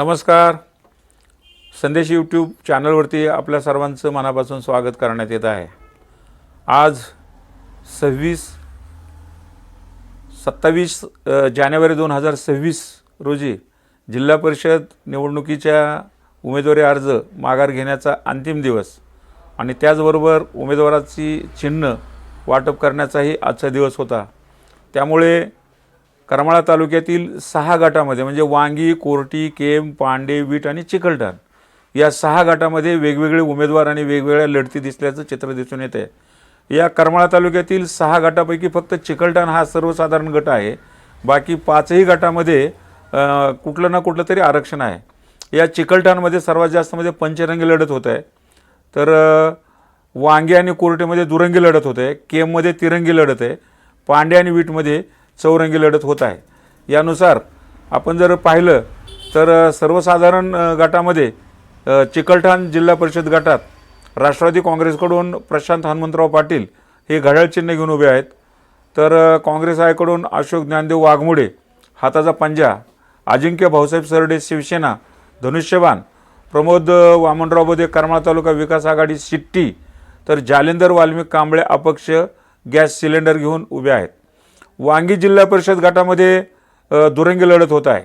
नमस्कार. संदेश यूट्यूब चॅनलवरती आपल्या सर्वांचं मनापासून स्वागत करण्यात येत आहे. आज सव्वीस सत्तावीस जानेवारी दोन हजार सव्वीस रोजी जिल्हा परिषद निवडणुकीच्या उमेदवारी अर्ज माघार घेण्याचा अंतिम दिवस आणि त्याचबरोबर उमेदवाराची चिन्ह वाटप करण्याचाही आजचा दिवस होता. त्यामुळे करमाळा तालुक्यातील सहा गटामध्ये म्हणजे वांगी कोरटी केम पांडे वीट आणि चिखलठाण या सहा गटामध्ये वेगवेगळे उमेदवार आणि वेगवेगळ्या लढती दिसल्याचं चित्र दिसून येते या करमाळा तालुक्यातील सहा गटापैकी फक्त चिखलठाण हा सर्वसाधारण गट आहे. बाकी पाचही गटामध्ये कुठलं ना कुठलं तरी आरक्षण आहे. या चिखलठाणमध्ये सर्वात जास्त म्हणजे पंचरंगी लढत होत आहे तर वांगे आणि कोरटेमध्ये दुरंगी लढत होत आहे केममध्ये तिरंगी लढत आहे. पांडे आणि वीटमध्ये चौरंगी लढत होत आहे. यानुसार आपण जर पाहिलं तर सर्वसाधारण गटामध्ये चिकलठाण जिल्हा परिषद गटात राष्ट्रवादी काँग्रेसकडून प्रशांत हनुमंतराव पाटील हे घड्याळ चिन्ह घेऊन उभे आहेत. तर काँग्रेस आयकडून अशोक ज्ञानदेव वाघमोडे हाताचा पंजा अजिंक्य भाऊसाहेब सरडे शिवसेना धनुष्यबाण प्रमोद वामनराव बोधे करमाळा तालुका विकास आघाडी सिट्टी तर जालेंदर वाल्मिक कांबळे अपक्ष गॅस सिलेंडर घेऊन उभे आहेत. वांगी जिल्हा परिषद गटामध्ये दुरंगी लढत होत आहे.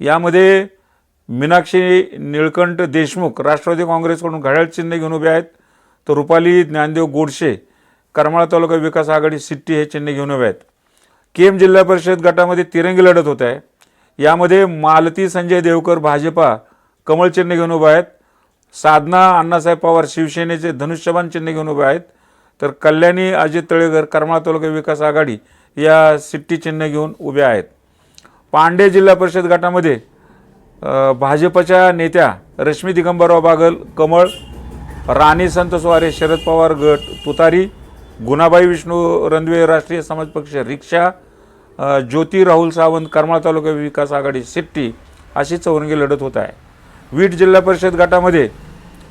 यामध्ये मीनाक्षी निळकंठ देशमुख राष्ट्रवादी काँग्रेसकडून घड्याळ चिन्ह घेऊन उभे आहेत. तर रुपाली ज्ञानदेव गोडशे करमाळा तालुका विकास आघाडी सिट्टी हे चिन्ह घेऊन उभे आहेत. केम जिल्हा परिषद गटामध्ये तिरंगी लढत होत आहे. यामध्ये मालती संजय देवकर भाजपा कमळ चिन्ह घेऊन उभे आहेत. साधना अण्णासाहेब पवार शिवसेनेचे धनुष्यबान चिन्ह घेऊन उभे आहेत. तर कल्याणी अजित तळेकर करमाळा तालुका विकास आघाडी या सिट्टी चिन्ह घेऊन उभ्या आहेत. पांडे जिल्हा परिषद गटामध्ये भाजपच्या नेत्या रश्मी दिगंबरराव बागल कमळ राणी संत सुवारे शरद पवार गट तुतारी गुणाबाई विष्णू रणवे राष्ट्रीय समाज पक्ष रिक्षा ज्योती राहुल सावंत करमाळा तालुका विकास आघाडी सिट्टी अशी चौरंगी लढत होत आहे. वीट जिल्हा परिषद गटामध्ये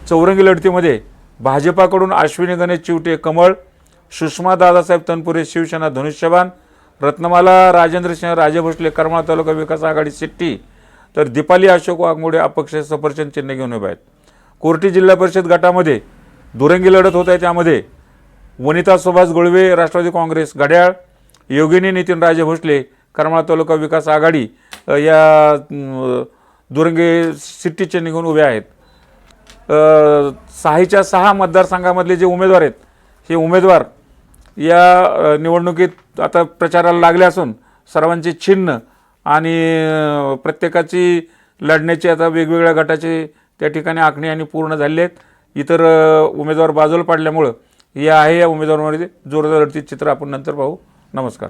चौरंगी लढतीमध्ये भाजपाकडून अश्विनी गणेश चिवटे कमळ सुषमा दादासाहेब तनपुरे शिवसेना धनुष्यबाण रत्नमाला राजेंद्र सिंह राजे भोसले करमाळा तालुका विकास आघाडी सिट्टी तर दीपाली अशोक वाघमोडे अपक्ष सफरचंद चिन्ह घेऊन उभे आहेत. कोर्टी जिल्हा परिषद गटामध्ये दुरंगी लढत होत आहे त्यामध्ये वनिता सुभाष गोळवे राष्ट्रवादी काँग्रेस घड्याळ योगिनी नितीन राजे भोसले करमाळा तालुका विकास आघाडी या दुरंगे दुरंगी सिट्टी चिन्ह घेऊन उभे आहेत. सहाच्या सहा मतदारसंघामधले जे उमेदवार आहेत हे उमेदवार या निवडणुकीत आता प्रचाराला लागले असून सर्वांचे चिन्ह आणि प्रत्येकाची लढण्याची आता वेगवेगळ्या गटाचे त्या ठिकाणी आखणी आणि पूर्ण झालेली आहेत. इतर उमेदवार बाजूला पाडल्यामुळं या आहे या उमेदवारांमध्ये जोरदार लढतीत चित्र आपण नंतर पाहू. नमस्कार.